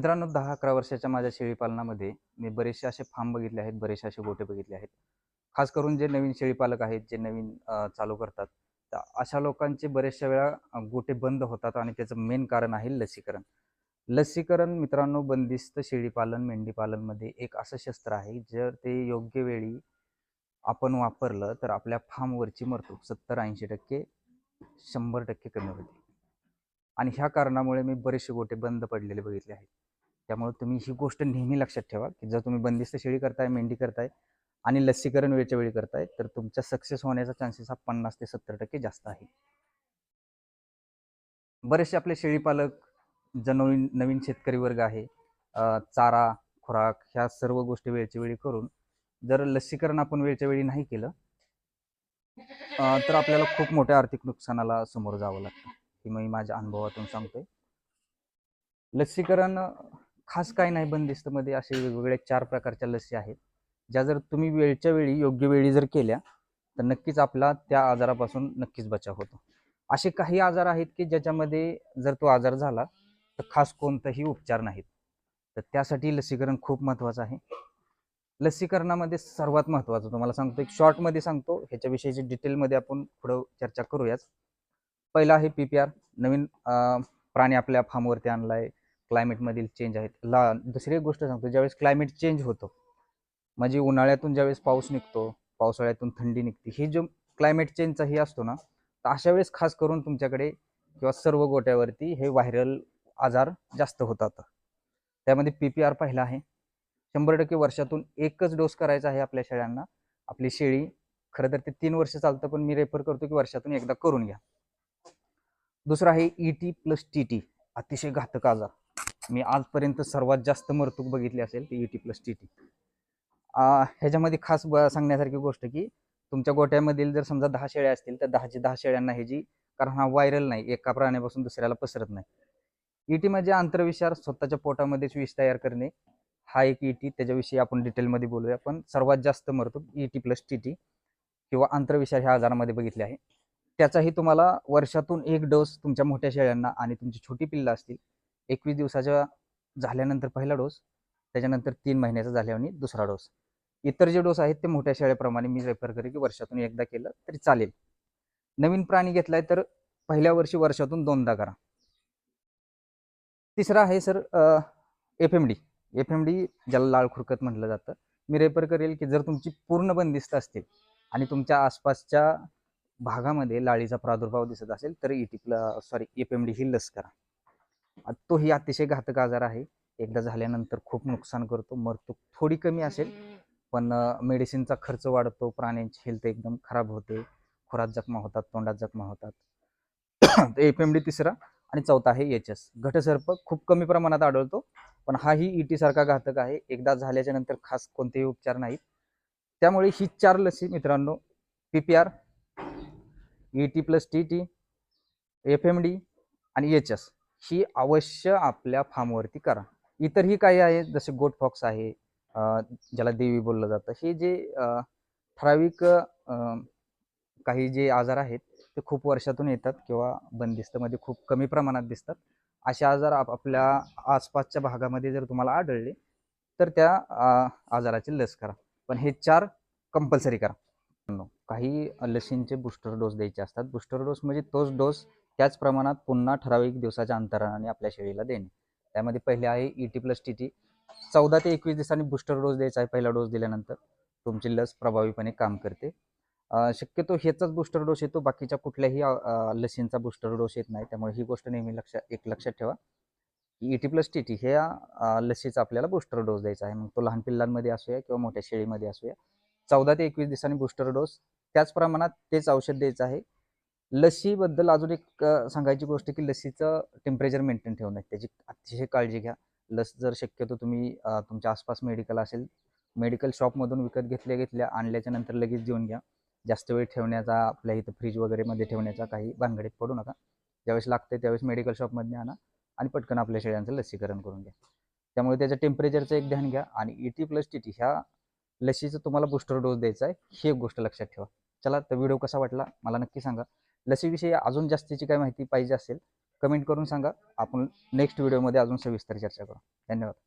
मित्रांनो दहा अकरा वर्षाच्या माझ्या शेळीपालनामध्ये मी बरेचसे असे फार्म बघितले आहेत बरेचसे असे गोटे बघितले आहेत. खास करून जे नवीन शेळीपालक आहेत जे नवीन चालू करतात तर अशा लोकांचे बरेचशा वेळा गोटे बंद होतात आणि त्याचं मेन कारण आहे लसीकरण. लसीकरण मित्रांनो बंदिस्त शेळीपालन मेंढीपालनमध्ये एक असं शस्त्र आहे जर ते योग्य वेळी आपण वापरलं तर आपल्या फार्मवरची मरतूक सत्तर ऐंशी टक्के शंभर टक्के कमी होते. आणि ह्या कारणामुळे मी बरेचसे गोटे बंद पडलेले बघितले आहेत. त्यामुळे तुम्ही ही गोष्ट नेहमी लक्षात ठेवा की जर तुम्ही बंदिस्त शेळी करताय मेंढी करताय आणि लसीकरण वेळच्या वेळी करताय तर तुमचा सक्सेस होण्याचा चान्सेस हा पन्नास ते सत्तर टक्के जास्त आहे. बरेचसे आपले शेळीपालक जो नवीन नवीन शेतकरी वर्ग आहे चारा खुराक ह्या सर्व गोष्टी वेळच्या वेळी करून जर लसीकरण आपण वेळच्या वेळी नाही केलं तर आपल्याला खूप मोठ्या आर्थिक नुकसानाला समोर जावं लागतं. ही मी माझ्या अनुभवातून सांगतोय. लसीकरण खास काय नाही बंदिस्तमध्ये असे वेगवेगळ्या चार प्रकारच्या लसी आहेत. ज्या जर तुम्ही वेळच्या वेळी योग्य वेळी जर केल्या तर नक्कीच आपला त्या आजारापासून नक्कीच बचाव होतो. असे काही आजार आहेत की ज्याच्यामध्ये जर तो आजार झाला तर खास कोणताही उपचार नाहीत. तर त्यासाठी लसीकरण खूप महत्त्वाचं आहे. लसीकरणामध्ये सर्वात महत्त्वाचं तुम्हाला सांगतो एक शॉर्टमध्ये सांगतो ह्याच्याविषयीची डिटेलमध्ये आपण पुढं चर्चा करूयाच. पहिला आहे पी पी आर नवीन प्राणी आपल्या फार्मवरती आणलाय. क्लायमेटमधील चेंज आहेत. ला दुसरी एक गोष्ट सांगतो. ज्यावेळेस क्लायमेट चेंज होतो म्हणजे उन्हाळ्यातून ज्यावेळेस पाऊस निघतो पावसाळ्यातून थंडी निघते ही जो क्लायमेट चेंजचा ही असतो ना तर अशा वेळेस खास करून तुमच्याकडे किंवा सर्व गोट्यावरती हे व्हायरल आजार जास्त होतात. त्यामध्ये पी पी आर पहिला आहे. शंभर टक्के वर्षातून एकच डोस करायचा आहे आपल्या शेळ्यांना. आपली शेळी खरं तर ते तीन वर्ष चालतं पण मी रेफर करतो की वर्षातून एकदा करून घ्या. दुसरा आहे E T plus T T अतिशय घातक आजार. मी आजपर्यंत सर्वात जास्त मरतूक बघितली असेल ती E T plus T T ह्याच्यामध्ये खास ब- सांगण्यासारखी गोष्ट की तुमच्या गोट्यामधील जर समजा दहा शेळ्या असतील तर दहाची दहा शेळ्यांना ह्याची कारण हा व्हायरल नाही एका प्राण्यापासून दुसऱ्याला पसरत नाही. ई टी म्हणजे आंतरविषार स्वतःच्या पोटामध्येच विष तयार करणे. हा एक ई टी त्याच्याविषयी आपण डिटेलमध्ये बोलूया. पण सर्वात जास्त महत्त्व E T plus T T किंवा आंतरविषार ह्या आजारामध्ये बघितले आहे. त्याचाही तुम्हाला वर्षातून एक डोस तुमच्या मोठ्या शेळ्यांना आणि तुमची छोटी पिल्लं असतील एकवीस दिवसाच्या झाल्यानंतर पहिला डोस त्याच्यानंतर तीन महिन्याचा झाल्यावर दुसरा डोस. इतर जे डोस आहेत ते मोठ्या शेळ्याप्रमाणे मी रेफर करेन की वर्षातून एकदा केलं तरी चालेल. नवीन प्राणी घेतलाय तर पहिल्या वर्षी वर्षातून दोनदा करा. तिसरा आहे sir F M D. F M D ज्याला लाळ खुरकत म्हटलं जातं. मी रेफर करेल की जर तुमची पूर्ण बंदिस्त असतील आणि तुमच्या आसपासच्या भागामध्ये लाळीचा प्रादुर्भाव दिसत असेल तर E sorry F M D ही लस करा. तोही अतिशय घातक आजार आहे. एकदा झाल्यानंतर खूप नुकसान करतो. मरतो थोडी कमी असेल पण मेडिसिनचा खर्च वाढतो. प्राण्यांची हेल्थ एकदम खराब होते. खुरात जखमा होतात तोंडात जखमा होतात. एफ एम डी तिसरा आणि चौथा आहे एच एस घटसर्प खूप कमी प्रमाणात आढळतो पण हाही ईटी सारखा घातक आहे. एकदा झाल्याच्यानंतर खास कोणतेही उपचार नाहीत. त्यामुळे ही चार लसी मित्रांनो P P R E T plus T T F M D आणि एच एस ही अवश्य आपल्या फार्मवरती करा. इतरही काही आहेत जसे गोट फॉक्स आहे ज्याला देवी बोललं जातं. हे जे ठराविक काही जे आजार आहेत ते खूप वर्षातून येतात किंवा बंदिस्तमध्ये खूप कमी प्रमाणात दिसतात. असे आजार आप आपल्या आसपासच्या भागामध्ये जर तुम्हाला आढळले तर त्या आजाराची लस करा. पण हे चार कंपल्सरी करा. काही लसींचे बुस्टर डोस द्यायचे असतात. बुस्टर डोस म्हणजे तोच डोस त्याच प्रमाणात पुन्हा ठराविक दिवसाच्या अंतराने आपल्या शेळीला देणे. त्यामध्ये पहिले आहे E T plus T T चौदा ते एकवीस दिवसांनी बुस्टर डोस द्यायचा आहे पहिला डोस दिल्यानंतर. तुमची लस प्रभावीपणे काम करते. शक्यतो ह्याचाच बुस्टर डोस येतो बाकीच्या कुठल्याही लसींचा बुस्टर डोस येत नाही. त्यामुळे ही गोष्ट नेहमी लक्षात एक लक्षात ठेवा. E T plus T T ह्या लसीचा आपल्याला बुस्टर डोस द्यायचा आहे. मग तो लहान पिल्लांमध्ये असूया किंवा मोठ्या शेळीमध्ये असूया. चौदा ते एकवीस दिवसांनी बुस्टर डोस त्याच प्रमाणात तेच औषध द्यायचं आहे. लसीबद्दल अजून एक सांगायची गोष्ट की लसीचं टेम्परेचर मेंटेन ठेवणं त्याची अतिशय काळजी घ्या. लस जर शक्यतो तुम्ही तुमच्या आसपास मेडिकल असेल मेडिकल शॉपमधून विकत घेतल्या घेतल्या आणल्याच्या नंतर लगेच देऊन घ्या. जास्त वेळ ठेवण्याचा आपल्या इथं फ्रीज वगैरेमध्ये ठेवण्याचा काही भानगडीत पडू नका. ज्यावेळेस लागते त्यावेळेस मेडिकल शॉपमध्ये आणा आणि पटकन आपल्या शेळ्यांचं लसीकरण करून घ्या. त्यामुळे त्याच्या टेम्परेचरचं एक ध्यान घ्या आणि E T plus T T ह्या लसीचं तुम्हाला बुस्टर डोस द्यायचा आहे ही एक गोष्ट लक्षात ठेवा. चला तर व्हिडिओ कसा वाटला मला नक्की सांगा. लसीविषयी अजून जास्तीची काय माहिती पाहिजे असेल कमेंट करून सांगा. आपण नेक्स्ट व्हिडिओमध्ये अजून सविस्तर चर्चा करू. धन्यवाद.